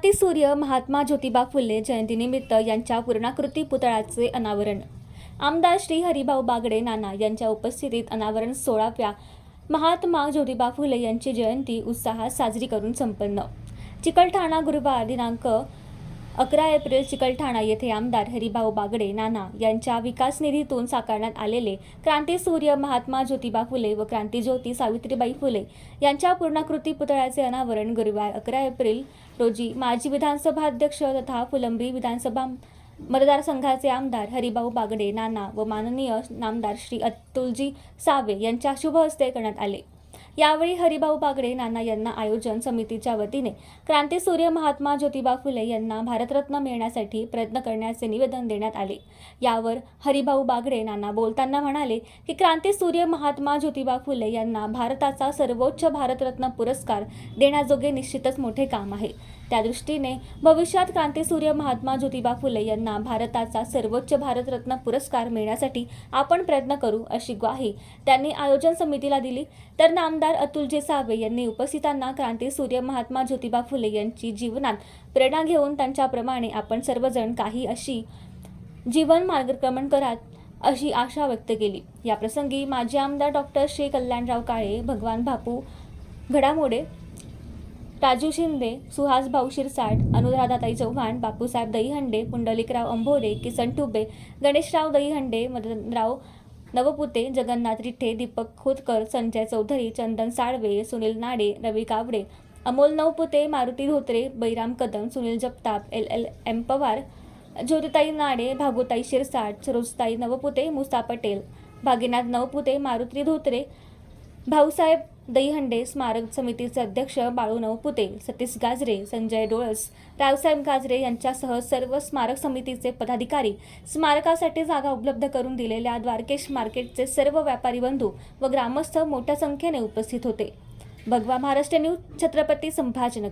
क्रांतीसूर्य महात्मा ज्योतिबा फुले जयंतीनिमित्त यांच्या पूर्णाकृती पुतळ्याचे अनावरण. आमदार श्री हरिभाऊ बागडे नाना यांच्या उपस्थितीत अनावरण सोळाव्या महात्मा ज्योतिबा फुले यांची जयंती उत्साहात साजरी करून संपन्न. चिकलठाणा गुरुवार दिनांक अकरा एप्रिल चिकलठाणा येथे आमदार हरिभाऊ बागडे नाना यांच्या विकास निधीतून साकारण्यात आलेले क्रांतीसूर्य महात्मा ज्योतिबा फुले व क्रांतीज्योती सावित्रीबाई फुले यांच्या पूर्णाकृती पुतळ्याचे अनावरण गुरुवार अकरा एप्रिल रोजी माजी विधानसभा अध्यक्ष तथा फुलंब्री विधानसभा मतदारसंघाचे आमदार हरिभाऊ बागडे नाना व माननीय नामदार श्री अतुलजी सावे यांच्या शुभ हस्ते करण्यात आले. यावेळी हरिभाऊ बागडे नाना यांना आयोजन समितीच्या वतीने क्रांतीसूर्य महात्मा ज्योतिबा फुले यांना भारतरत्न मिळण्यासाठी प्रयत्न करण्याचे निवेदन देण्यात आले. यावर हरिभाऊ बागडे नाना बोलताना म्हणाले की क्रांतीसूर्य महात्मा ज्योतिबा फुले यांना भारताचा सर्वोच्च भारतरत्न पुरस्कार देण्याजोगे निश्चितच मोठे काम आहे. त्या दृष्टीने भविष्यात क्रांतीसूर्य महात्मा ज्योतिबा फुले यांना भारताचा सर्वोच्च भारतरत्न पुरस्कार मिळण्यासाठी आपण प्रयत्न करू अशी ग्वाही त्यांनी आयोजन समितीला दिली. तर नाम आमदार अतुलजी सावे यांनी उपस्थितांना क्रांतीसूर्य महात्मा ज्योतिबा फुले यांची जीवनात प्रेरणा घेऊन त्यांच्याप्रमाणे आपण सर्वजण काही अशी जीवन मार्गक्रमण करात अशी आशा व्यक्त केली. या प्रसंगी माजी आमदार डॉक्टर श्री कल्याणराव काळे भगवान बापू Ghadamode Raju Shinde Suhas Bhau Shirsat Anuradhatai Chavan Bapusaheb Dahihande Pundlikrao Ambhore Kisan Tube Ganeshrao Dahihande Madanrao Navpute Jagannath Rithe Deepak Khotkar Sanjay Chaudhari Chandan Salve Sunil Nade Ravi Kawade Amol Navpute Maruti Dhotre Bairam Kadam Sunil Jagtap L L M Pawar Jyotitai Nade Bhagotai Shirsat Sarojtai Navpute Musa Patel Bhaginath Navpute Maruti Dhotre Bhausaheb Dahihande स्मारक समितीचे अध्यक्ष बाळू नवपुते सतीश गाजरे संजय डोळस रावसाहेब गाजरे यांच्यासह सर्व स्मारक समितीचे पदाधिकारी स्मारकासाठी जागा उपलब्ध करून दिलेल्या द्वारकेश मार्केटचे सर्व व्यापारी बंधू व ग्रामस्थ मोठ्या संख्येने उपस्थित होते. भगवा महाराष्ट्र न्यूज छत्रपती संभाजीनगर.